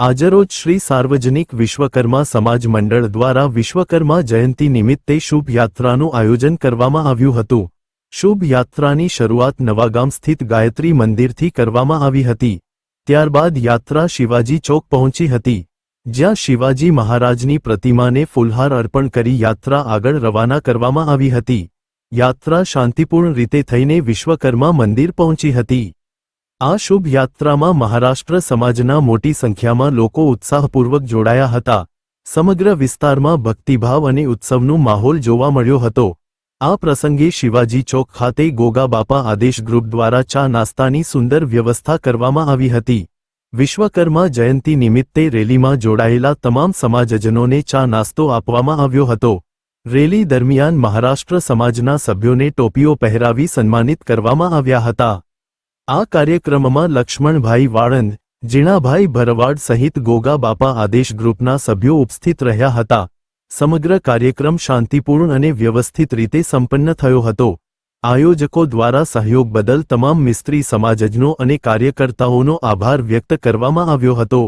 આજરોજ શ્રી સાર્વજનિક વિશ્વકર્મા સમાજ મંડળ દ્વારા વિશ્વકર્મા જયંતિ નિમિત્તે શુભ યાત્રાનું આયોજન કરવામાં આવ્યું હતું. શુભ યાત્રાની શરૂઆત નવાગામ સ્થિત ગાયત્રી મંદિરથી કરવામાં આવી હતી. ત્યારબાદ યાત્રા શિવાજી ચોક પહોંચી હતી. જ્યાં શિવાજી મહારાજની પ્રતિમાને ફૂલહાર અર્પણ કરી યાત્રા આગળ રવાના કરવામાં આવી હતી. યાત્રા શાંતિપૂર્ણ રીતે થઈને વિશ્વકર્મા મંદિર પહોંચી હતી. આ શુભ યાત્રામાં મહારાષ્ટ્ર સમાજના મોટી સંખ્યામાં લોકો ઉત્સાહપૂર્વક જોડાયા હતા. સમગ્ર વિસ્તારમાં ભક્તિભાવ અને ઉત્સવનું માહોલ જોવા મળ્યો હતો. આ પ્રસંગે શિવાજી ચોક ખાતે ગોગા બાપા આદેશ ગ્રુપ દ્વારા ચા નાસ્તાની સુંદર વ્યવસ્થા કરવામાં આવી હતી. વિશ્વકર્મા જયંતિ નિમિત્તે રેલીમાં જોડાયેલા તમામ સમાજજનોને ચા નાસ્તો આપવામાં આવ્યો હતો. રેલી દરમિયાન મહારાષ્ટ્ર સમાજના સભ્યોને ટોપીઓ પહેરાવી સન્માનિત કરવામાં આવ્યા હતા. આ કાર્યક્રમમાં લક્ષ્મણભાઈ વાળંદ, જીણાભાઈ ભરવાડ સહિત ગોગા બાપા આદેશ ગ્રુપના સભ્યો ઉપસ્થિત રહ્યા હતા. સમગ્ર કાર્યક્રમ શાંતિપૂર્ણ અને વ્યવસ્થિત રીતે સંપન્ન થયો હતો. આયોજકો દ્વારા સહયોગ બદલ તમામ મિસ્ત્રી, સમાજજનો અને કાર્યકર્તાઓનો આભાર વ્યક્ત કરવામાં આવ્યો હતો.